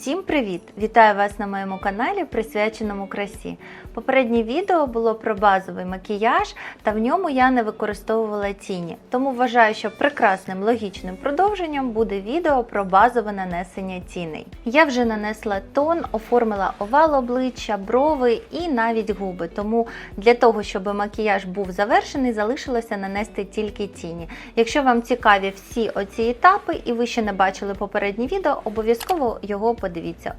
Всім привіт! Вітаю вас на моєму каналі, присвяченому красі. Попереднє відео було про базовий макіяж, та в ньому я не використовувала тіні. Тому вважаю, що прекрасним логічним продовженням буде відео про базове нанесення тіней. Я вже нанесла тон, оформила овал обличчя, брови і навіть губи. Тому для того, щоб макіяж був завершений, залишилося нанести тільки тіні. Якщо вам цікаві всі оці етапи і ви ще не бачили попереднє відео, обов'язково його подивіться.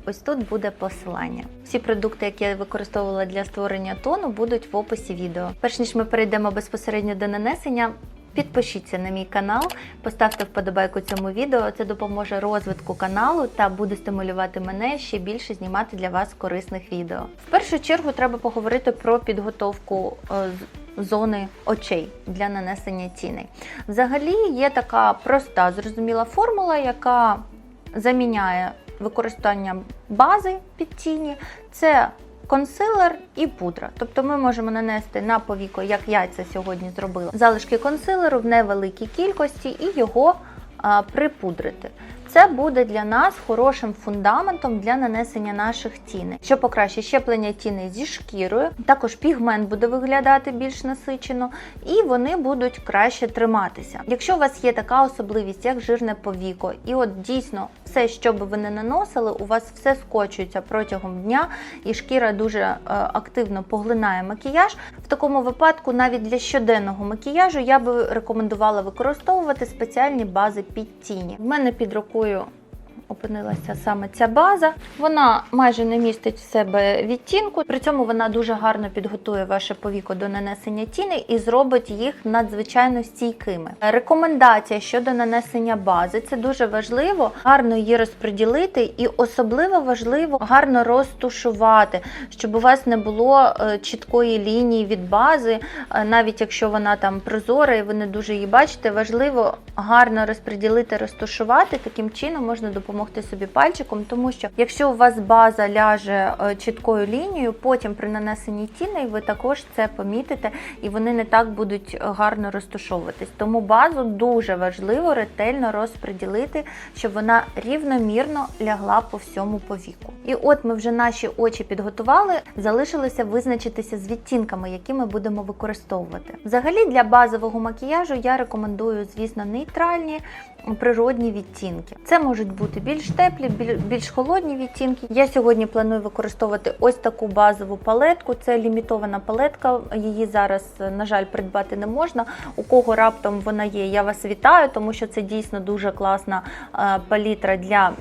Ось тут буде посилання. Всі продукти, які я використовувала для створення тону, будуть в описі відео. Перш ніж ми перейдемо безпосередньо до нанесення. Підпишіться на мій канал, поставте вподобайку цьому відео. Це допоможе розвитку каналу та буде стимулювати мене ще більше знімати для вас корисних відео. В першу чергу треба поговорити про підготовку е, зони очей для нанесення тіней. Взагалі є така проста, зрозуміла формула, яка заміняє використання бази під тіні. Це консилер і пудра. Тобто ми можемо нанести на повіко, як я це сьогодні зробила, залишки консилеру в невеликій кількості і його а, припудрити. Це буде для нас хорошим фундаментом для нанесення наших тіней, що покращить щеплення тіней зі шкірою. Також пігмент буде виглядати більш насичено, і вони будуть краще триматися. Якщо у вас є така особливість, як жирне повіко, і от дійсно все, що би ви не наносили, у вас все скочується протягом дня, і шкіра дуже е, активно поглинає макіяж. В такому випадку, навіть для щоденного макіяжу, я би рекомендувала використовувати спеціальні бази під тіні. В мене під рукою опинилася саме ця база. Вона майже не містить в себе відтінку, при цьому вона дуже гарно підготує ваше повіко до нанесення тіни і зробить їх надзвичайно стійкими. Рекомендація щодо нанесення бази це дуже важливо, гарно її розподілити, і особливо важливо гарно розтушувати, щоб у вас не було е, чіткої лінії від бази, е, навіть якщо вона там прозора і ви не дуже її бачите, важливо гарно розподілити, розташувати. Таким чином можна допомогти собі пальчиком, тому що якщо у вас база ляже е, чіткою лінією, потім при нанесенні тіней ви також це помітите і вони не так будуть е, гарно розташовуватись. Тому базу дуже важливо ретельно розподілити, щоб вона рівномірно лягла по всьому повіку. І от ми вже наші очі підготували, залишилося визначитися з відтінками, які ми будемо використовувати. Взагалі для базового макіяжу я рекомендую, звісно, нейтральні природні відтінки. Це можуть бути більш теплі, більш холодні відтінки. Я сьогодні планую використовувати ось таку базову палетку. Це лімітована палетка. Її зараз, на жаль, придбати не можна. У кого раптом вона є, я вас вітаю, тому що це дійсно дуже класна е, палітра для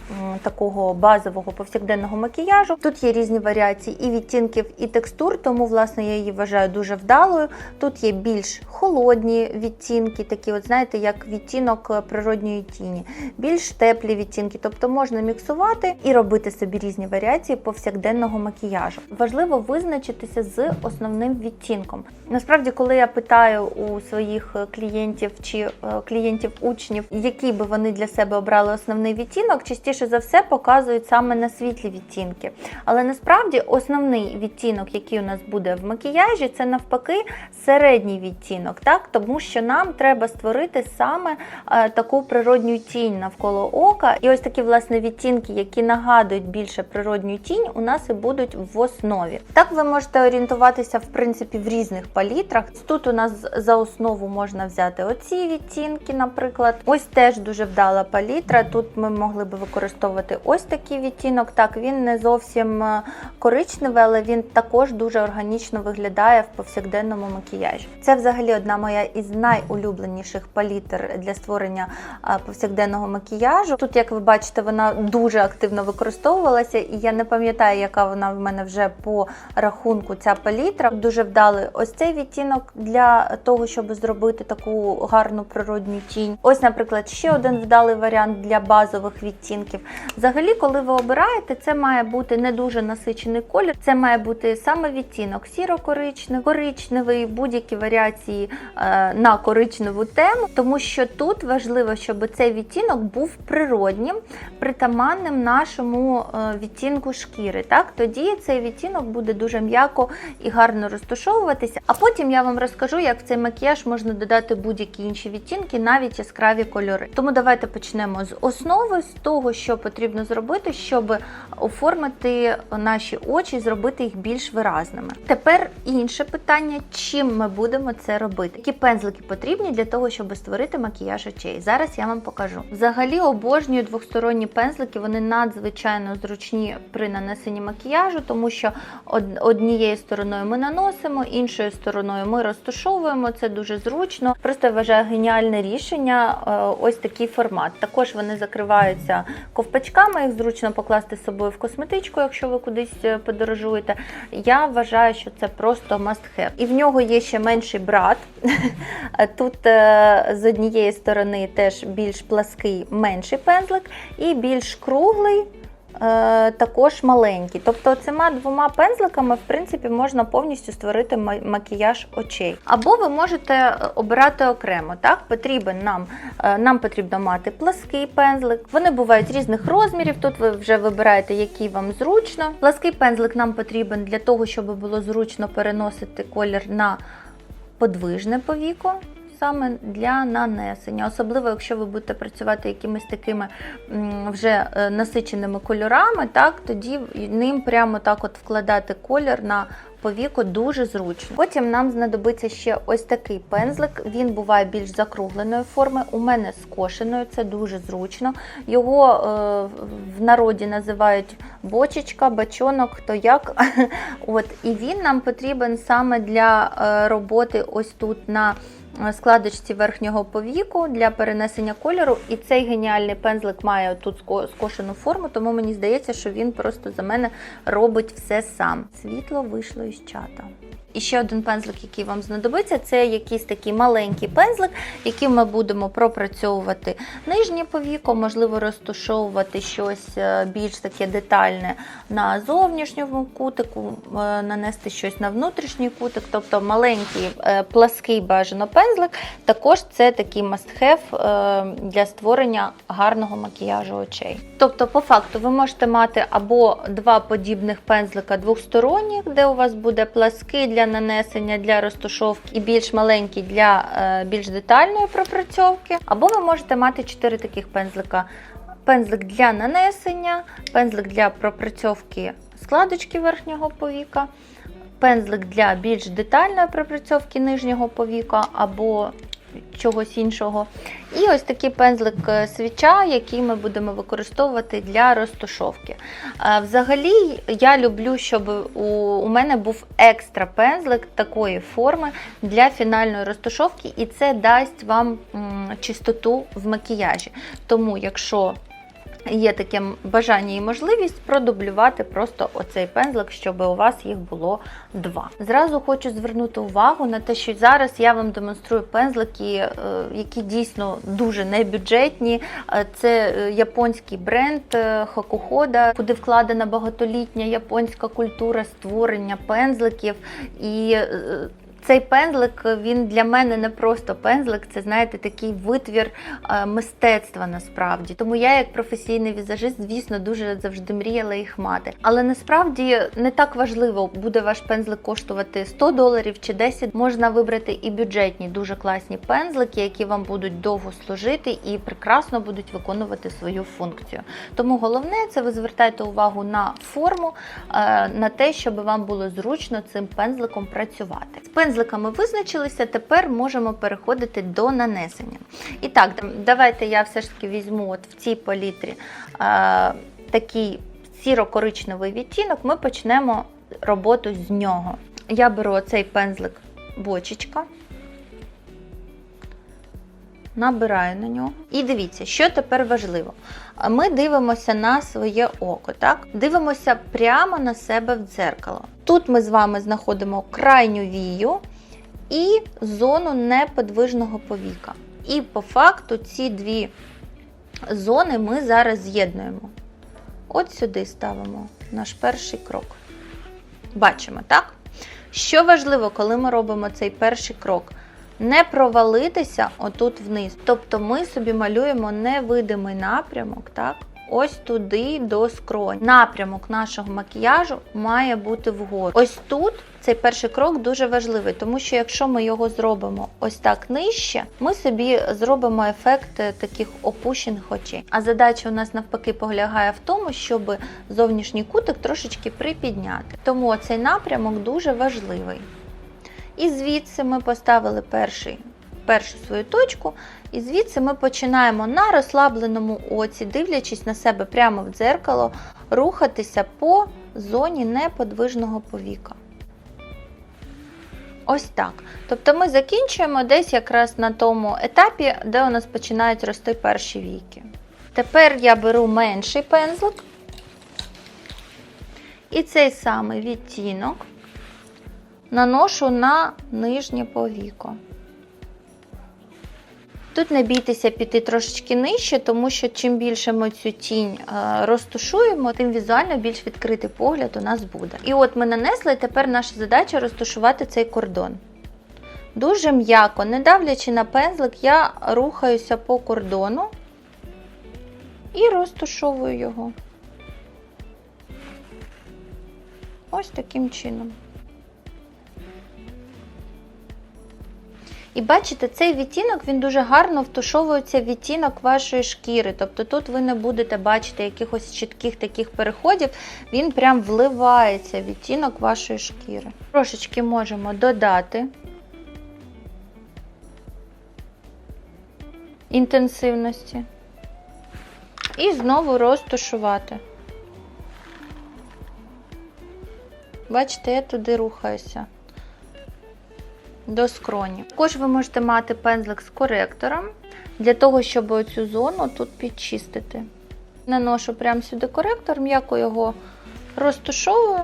такого базового повсякденного макіяжу. Тут є різні варіації і відтінків, і текстур, тому власне я її вважаю дуже вдалою. Тут є більш холодні відтінки, такі, от знаєте, як відтінок е, природньої тіні, більш теплі відтінки, тобто можна міксувати і робити собі різні варіації повсякденного макіяжу. Важливо визначитися з основним відтінком. Насправді, коли я питаю у своїх клієнтів чи е, клієнтів учнів, який би вони для себе обрали основний відтінок, частіше за все показують саме на світлі відтінки. Але насправді основний відтінок, який у нас буде в макіяжі, це навпаки середній відтінок, так тому що нам треба створити саме е, таку природню тінь навколо ока. І ось такі власне відтінки, які нагадують більше природню тінь, у нас і будуть в основі. Так ви можете орієнтуватися в принципі в різних палітрах. Тут у нас за основу можна взяти оці відтінки, наприклад. Ось теж дуже вдала палітра. Тут ми могли би використовувати ось такий відтінок. Так, він не зовсім е, коричневий, але він також дуже органічно виглядає в повсякденному макіяжі. Це взагалі одна моя із найулюбленіших палітр для створення а, повсякденного макіяжу. Тут, як ви бачите, вона дуже активно використовувалася, і я не пам'ятаю, яка вона в мене вже по рахунку ця палітра. Дуже вдали ось цей відтінок для того, щоб зробити таку гарну природню тінь. Ось, наприклад, ще один вдалий варіант для базових відтінків. Взагалі, коли ви обираєте, це має бути не дуже насичений колір. Це має бути саме відтінок сіро-коричневий, коричневий, будь-які варіації е, на коричневу тему, тому що тут важливо, щоб цей відтінок був природнім, притаманним нашому е, відтінку шкіри. Так? Тоді цей відтінок буде дуже м'яко і гарно розташовуватися. А потім я вам розкажу, як в цей макіяж можна додати будь-які інші відтінки, навіть яскраві кольори. Тому давайте почнемо з основи, з того, що потрібно зробити, щоб оформити наші очі, зробити їх більш виразними. Тепер інше питання: чим ми будемо це робити? Які пензлики потрібні для того, щоб створити макіяж очей? Зараз я вам покажу. Взагалі обожнюю двосторонні пензлики, вони надзвичайно зручні при нанесенні макіяжу, тому що однією стороною ми наносимо, іншою стороною ми розташовуємо. Це дуже зручно. Просто вважаю геніальне рішення. е, Ось такий формат. Також вони закриваються ковпачками, їх зручно покласти з собою в косметичку, якщо ви кудись е, подорожуєте. Я вважаю, що це просто must have. І в нього є ще менший брат. Тут е, з однієї сторони теж більш плаский менший пензлик, і більш круглий. е, Також маленький. Тобто цими двома пензликами, в принципі, можна повністю створити макіяж очей. Або ви можете е, обирати окремо. Так, потрібен нам, е, нам потрібно мати плаский пензлик. Вони бувають різних розмірів. Тут ви вже вибираєте, який вам зручно. Плаский пензлик нам потрібен для того, щоб було зручно переносити колір на подвижне повіко. Саме для нанесення, особливо якщо ви будете працювати якимись такими вже е, насиченими кольорами, так тоді ним прямо так от вкладати колір на повіку дуже зручно. Потім нам знадобиться ще ось такий пензлик. Він буває більш закругленої форми. У мене скошеною, це дуже зручно. Його е, в народі називають бочечка, бачонок, хто як. От і він нам потрібен саме для е, роботи ось тут на складочці верхнього повіку для перенесення кольору. І цей геніальний пензлик має тут скошену форму, тому мені здається, що він просто за мене робить все сам. Світло вийшло із чата. І ще один пензлик, який вам знадобиться, це якийсь такий маленький пензлик, яким ми будемо пропрацьовувати нижнє повіко, можливо, розташовувати щось е, більш таке детальне на зовнішньому кутику, е, нанести щось на внутрішній кутик, тобто маленький е, плаский бажано пензлик. Також це такий е, для створення гарного макіяжу очей. Тобто, по факту, ви можете мати або два подібних пензлика двохсторонніх, де у вас буде плаский для нанесення, для розташовки, і більш маленький для е, більш детальної пропрацьовки, або ви можете мати 4 таких пензлика. Пензлик для нанесення, пензлик для пропрацьовки складочки верхнього повіка, пензлик для більш детальної пропрацьовки нижнього повіка або чогось іншого. І ось такий пензлик е, свіча, який ми будемо використовувати для розташовки. Е, Взагалі, я люблю, щоб у мене був екстра пензлик такої форми для фінальної розтушовки, і це дасть вам чистоту в макіяжі. Тому, якщо є таке бажання і можливість продублювати просто оцей пензлик, щоб у вас їх було два. Зразу хочу звернути увагу на те, що зараз я вам демонструю пензлики, е, які дійсно дуже небюджетні. Е, Це е, японський бренд Хокухода, куди вкладена багатолітня японська культура створення пензликів. І цей пензлик він для мене не просто пензлик, це знаєте такий витвір е, мистецтва насправді. Тому я, як професійний візажист, звісно, дуже завжди мріяла їх мати. Але насправді не так важливо, буде ваш пензлик коштувати 100 доларів чи 10. Можна вибрати і бюджетні, дуже класні пензлики, які вам будуть довго служити і прекрасно будуть виконувати свою функцію. Тому головне це ви звертайте увагу на форму, е, на те, щоб вам було зручно цим пензликом працювати. З пензликами визначилися, тепер можемо переходити до нанесення. І так, давайте я все ж таки візьму от в цій палітрі е, такий сіро-коричневий відтінок. Ми почнемо роботу з нього. Я беру цей пензлик бочечка. Набираю на нього. І дивіться, що тепер важливо. Ми дивимося на своє око, так? Дивимося прямо на себе в дзеркало. Тут ми з вами знаходимо крайню вію і зону неподвижного повіка. І по факту ці дві зони ми зараз з'єднуємо. От сюди ставимо наш перший крок. Бачимо, так? Що важливо, коли ми робимо цей перший крок? Не провалитися отут вниз. Тобто ми собі малюємо невидимий напрямок, так? ось туди до скронь. Напрямок нашого макіяжу має бути вгору. Ось тут цей перший крок дуже важливий, тому що якщо ми його зробимо ось так нижче, ми собі зробимо ефект е, таких опущених очей. А задача у нас навпаки полягає в тому, щоб зовнішній кутик трошечки припідняти. Тому цей напрямок дуже важливий. І звідси ми поставили перший, першу свою точку, і звідси ми починаємо на розслабленому оці, дивлячись на себе прямо в дзеркало, рухатися по зоні неподвижного повіка. Ось так. Тобто ми закінчуємо десь якраз на тому етапі, де у нас починають рости перші віки. Тепер я беру менший пензлик і цей самий відтінок наношу на нижнє повіко. Тут не бійтеся піти трошечки нижче, тому що чим більше ми цю тінь е, розтушуємо, тим візуально більш відкритий погляд у нас буде. І от ми нанесли, і тепер наша задача розташувати цей кордон. Дуже м'яко, не давлячи на пензлик, я рухаюся по кордону і розташовую його. Ось таким чином. І бачите, цей відтінок він дуже гарно втушовується в відтінок вашої шкіри. Тобто тут ви не будете бачити якихось чітких таких переходів, він прям вливається в відтінок вашої шкіри. Трошечки можемо додати інтенсивності і знову розташувати. Бачите, я туди рухаюся до скроні. Також ви можете мати пензлик з коректором для того, щоб цю зону тут підчистити. Наношу прямо сюди коректор, м'яко його розтушовую.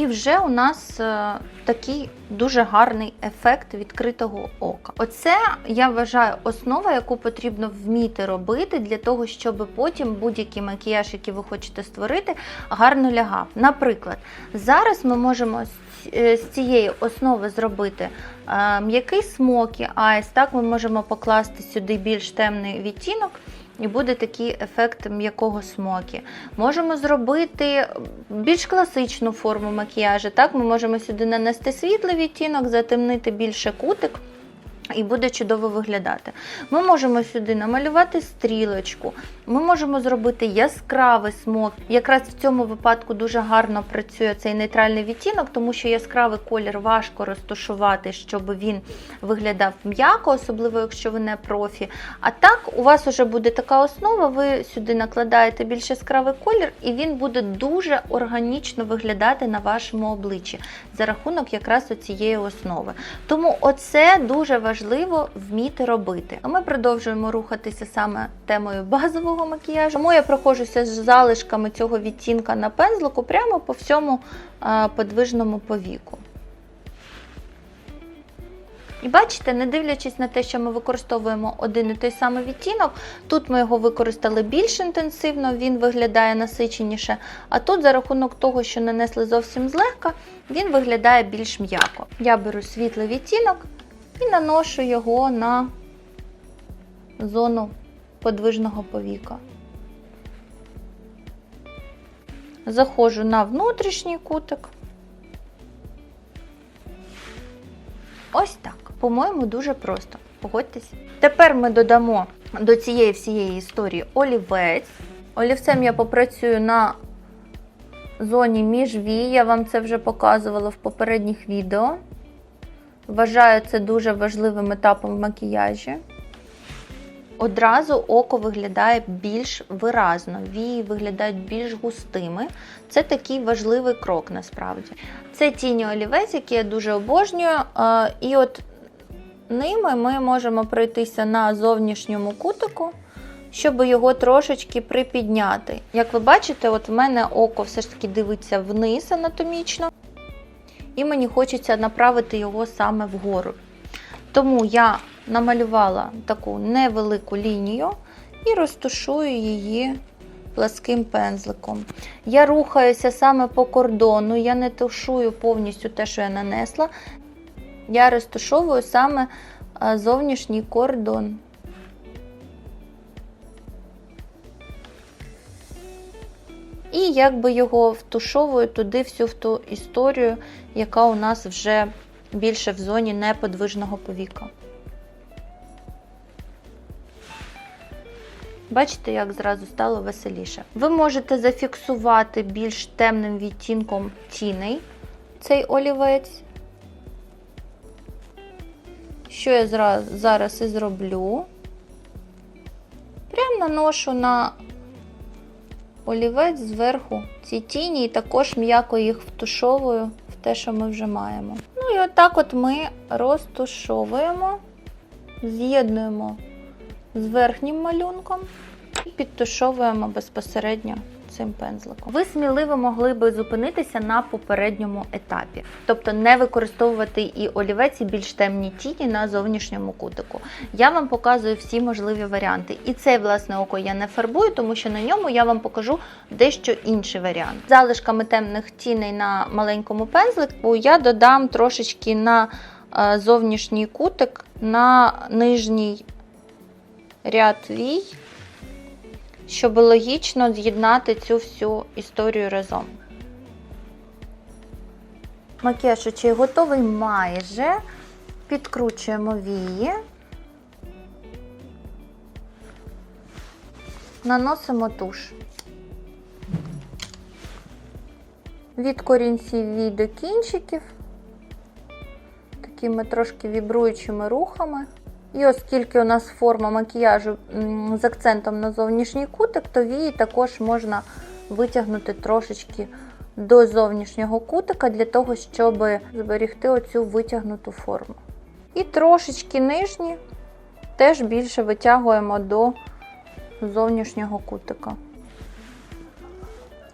І вже у нас е, такий дуже гарний ефект відкритого ока. Оце я вважаю основа, яку потрібно вміти робити для того, щоб потім будь-який макіяж, який ви хочете створити, гарно лягав. Наприклад, зараз ми можемо з- е, цієї основи зробити е, м'який смокі айс. Так, ми можемо покласти сюди більш темний відтінок. І буде такий ефект м'якого смокі. Можемо зробити більш класичну форму макіяжу. Так, ми можемо сюди нанести світлий відтінок, затемнити більше кутик. І буде чудово виглядати. Ми можемо сюди намалювати стрілочку, ми можемо зробити яскравий смок. Якраз в цьому випадку дуже гарно працює цей нейтральний відтінок, тому що яскравий колір важко розташувати, щоб він виглядав м'яко, особливо якщо ви не профі. А так, у вас вже буде така основа, ви сюди накладаєте більш яскравий колір, і він буде дуже органічно виглядати на вашому обличчі за рахунок якраз цієї основи. Тому оце дуже важливо вміти робити. А ми продовжуємо рухатися саме темою базового макіяжу. Тому я проходжуся з залишками цього відтінка на пензлику прямо по всьому подвижному повіку. І бачите, не дивлячись на те, що ми використовуємо один і той самий відтінок, тут ми його використали більш інтенсивно, він виглядає насиченіше. А тут, за рахунок того, що нанесли зовсім злегка, він виглядає більш м'яко. Я беру світлий відтінок і наношу його на зону подвижного повіка. Заходжу на внутрішній кутик. Ось так. По-моєму, дуже просто. Погодьтесь. Тепер ми додамо до цієї всієї історії олівець. Олівцем я попрацюю на зоні міжвій. Я вам це вже показувала в попередніх відео. Вважаю це дуже важливим етапом в макіяжі. Одразу око виглядає більш виразно, вії виглядають більш густими. Це такий важливий крок насправді. Це тіні олівець, які я дуже обожнюю. І от ними ми можемо пройтися на зовнішньому кутику, щоб його трошечки припідняти. Як ви бачите, от в мене око все ж таки дивиться вниз анатомічно, і мені хочеться направити його саме вгору. Тому я намалювала таку невелику лінію і розташую її пласким пензликом. Я рухаюся саме по кордону, я не тушую повністю те, що я нанесла. Я розташовую саме е, зовнішній кордон. І якби його втушовую туди всю в ту історію, яка у нас вже більше в зоні неподвижного повіка. Бачите, як зразу стало веселіше. Ви можете зафіксувати більш темним відтінком тіней цей олівець. Що я зараз і зроблю? Прям наношу на олівець зверху ці тіні і також м'яко їх втушовую в те, що ми вже маємо. Ну і отак от ми розтушовуємо, з'єднуємо з верхнім малюнком і підтушовуємо безпосередньо цим пензликом. Ви сміливо могли би зупинитися на попередньому етапі, тобто не використовувати і олівець, і більш темні тіні на зовнішньому кутику. Я вам показую всі можливі варіанти. І цей власне око я не фарбую, тому що на ньому я вам покажу дещо інший варіант. Залишками темних тіней на маленькому пензлику я додам трошечки на е, зовнішній кутик, на нижній ряд вій, щоб логічно з'єднати цю всю історію разом. Макіяж очей готовий майже. Підкручуємо вії. Наносимо туш. Від корінців вій до кінчиків, такими трошки вібруючими рухами. І оскільки у нас форма макіяжу з акцентом на зовнішній кутик, то вії також можна витягнути трошечки до зовнішнього кутика для того, щоб зберігти оцю витягнуту форму. І трошечки нижні теж більше витягуємо до зовнішнього кутика.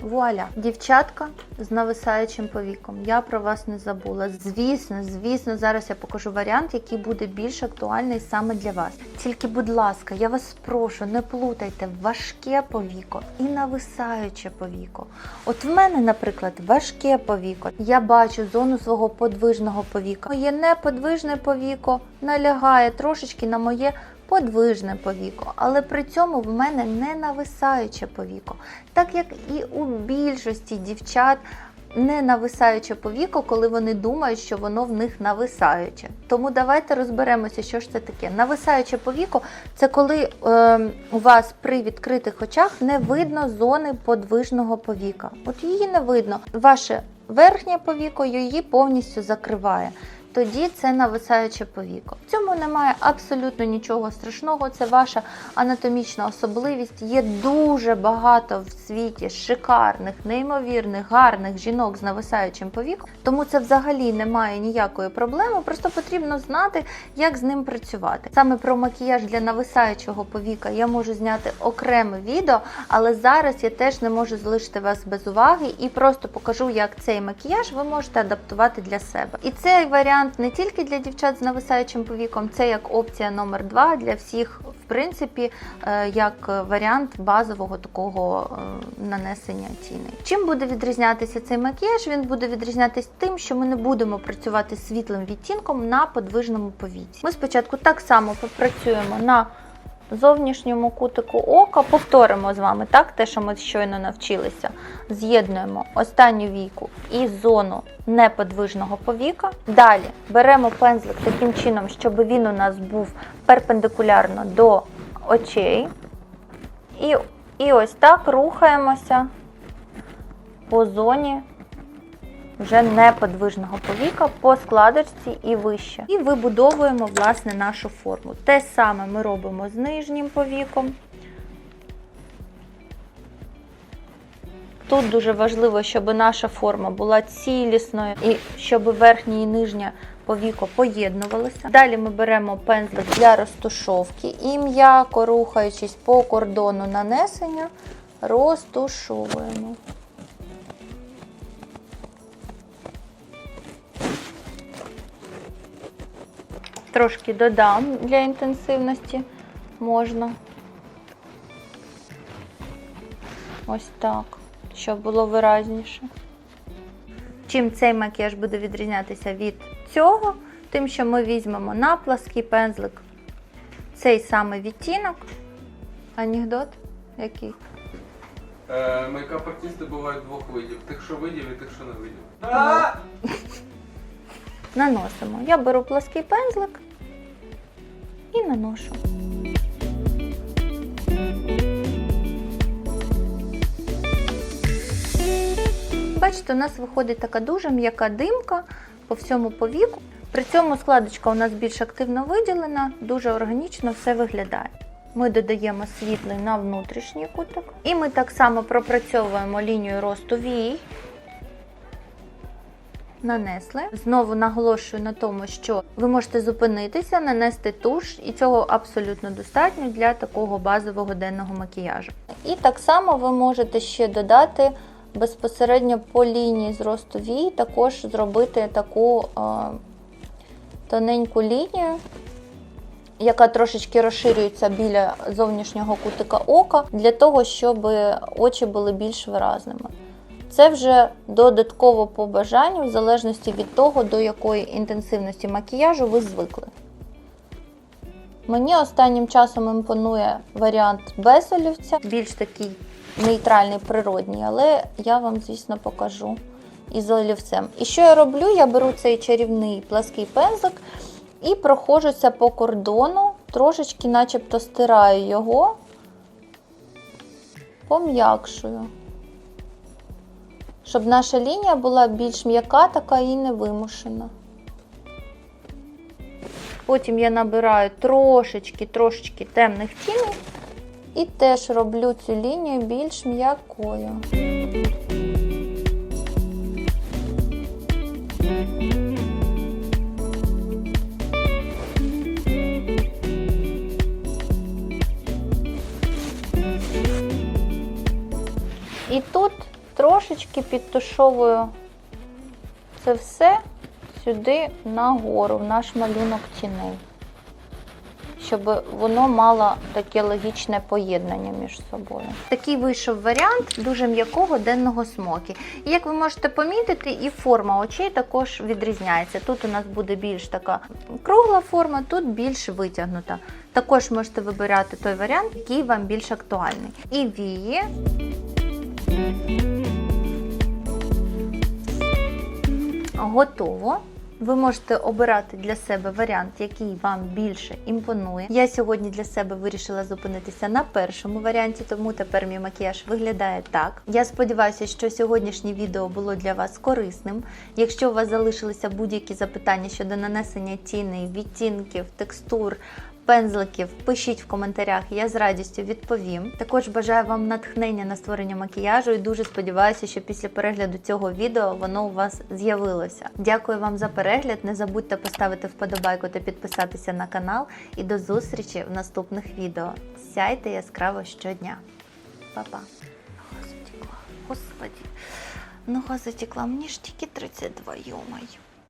Вуаля, дівчатка з нависаючим повіком. Я про вас не забула. Звісно, звісно, зараз я покажу варіант, який буде більш актуальний саме для вас. Тільки, будь ласка, я вас прошу, не плутайте важке повіко і нависаюче повіко. От в мене, наприклад, важке повіко. Я бачу зону свого подвижного повіка. Моє неподвижне повіко налягає трошечки на моє подвижне повіко, але при цьому в мене не нависаюче повіко. Так як і у більшості дівчат не нависаюче повіко, коли вони думають, що воно в них нависаюче. Тому давайте розберемося, що ж це таке. Нависаюче повіко це коли е, у вас при відкритих очах не видно зони подвижного повіка. От її не видно. Ваше верхнє повіко її повністю закриває тоді це нависаюче повіко. В цьому немає абсолютно нічого страшного. Це ваша анатомічна особливість. Є дуже багато в світі шикарних, неймовірних, гарних жінок з нависаючим повіком. Тому це взагалі немає ніякої проблеми. Просто потрібно знати, як з ним працювати. Саме про макіяж для нависаючого повіка я можу зняти окреме відео, але зараз я теж не можу залишити вас без уваги і просто покажу, як цей макіяж ви можете адаптувати для себе. І цей варіант не тільки для дівчат з нависаючим повіком, це як опція номер два для всіх, в принципі, е, як варіант базового такого е, нанесення тіни. Чим буде відрізнятися цей макіяж? Він буде відрізнятися тим, що ми не будемо працювати світлим відтінком на подвижному повіці. Ми спочатку так само попрацюємо на зовнішньому кутику ока, повторимо з вами так, те, що ми щойно навчилися. З'єднуємо останню війку і зону неподвижного повіка. Далі беремо пензлик таким чином, щоб він у нас був перпендикулярно до очей. І, і ось так рухаємося по зоні вже неподвижного повіка по складочці і вище. І вибудовуємо власне нашу форму. Те саме ми робимо з нижнім повіком. Тут дуже важливо, щоб наша форма була цілісною і щоб верхнє і нижнє повіко поєднувалося. Далі ми беремо пензлик для розтушовки і м'яко рухаючись по кордону нанесення, розтушовуємо. Трошки додам для інтенсивності можна. Ось так, щоб було виразніше. Чим цей макіяж буде відрізнятися від цього, тим, що ми візьмемо на плаский пензлик цей самий відтінок. Анекдот? Який? Е, Мейкап-артисти бувають двох видів: тих, що видів, і тих, що не видів. Наносимо. Я беру плаский пензлик і наношу. Бачите, у нас виходить така дуже м'яка димка по всьому повіку. При цьому складочка у нас більш активно виділена, дуже органічно все виглядає. Ми додаємо світлий на внутрішній кутик. І ми так само пропрацьовуємо лінію росту вій. Нанесли. Знову наголошую на тому, що ви можете зупинитися, нанести туш, і цього абсолютно достатньо для такого базового денного макіяжу. І так само ви можете ще додати безпосередньо по лінії зросту вій, також зробити таку е, тоненьку лінію, яка трошечки розширюється біля зовнішнього кутика ока, для того, щоб очі були більш виразними. Це вже додатково по бажанню, в залежності від того, до якої інтенсивності макіяжу ви звикли. Мені останнім часом імпонує варіант без олівця, більш такий нейтральний, природній, але я вам, звісно, покажу із олівцем. І що я роблю? Я беру цей чарівний плаский пензлик і проходжуся по кордону, трошечки начебто стираю його, пом'якшую. Щоб наша лінія була більш м'яка, така і невимушена. Потім я набираю трошечки, трошечки темних тіней і теж роблю цю лінію більш м'якою. Трошечки підтушовую це все сюди нагору, в наш малюнок тіней, щоб воно мало таке логічне поєднання між собою. Такий вийшов варіант дуже м'якого денного смокі. І як ви можете помітити, і форма очей також відрізняється. Тут у нас буде більш така кругла форма, тут більш витягнута. Також можете вибирати той варіант, який вам більш актуальний. І вії. Готово. Ви можете обирати для себе варіант, який вам більше імпонує. Я сьогодні для себе вирішила зупинитися на першому варіанті, тому тепер мій макіяж виглядає так. Я сподіваюся, що сьогоднішнє відео було для вас корисним. Якщо у вас залишилися будь-які запитання щодо нанесення тіней, відтінків, текстур, пензликів, пишіть в коментарях, я з радістю відповім. Також бажаю вам натхнення на створення макіяжу і дуже сподіваюся, що після перегляду цього відео воно у вас з'явилося. Дякую вам за перегляд. Не забудьте поставити вподобайку та підписатися на канал. І до зустрічі в наступних відео. Сяйте яскраво щодня. Па-па. Нога затекла. Нога затекла. Мені ж тільки 32, йомаю.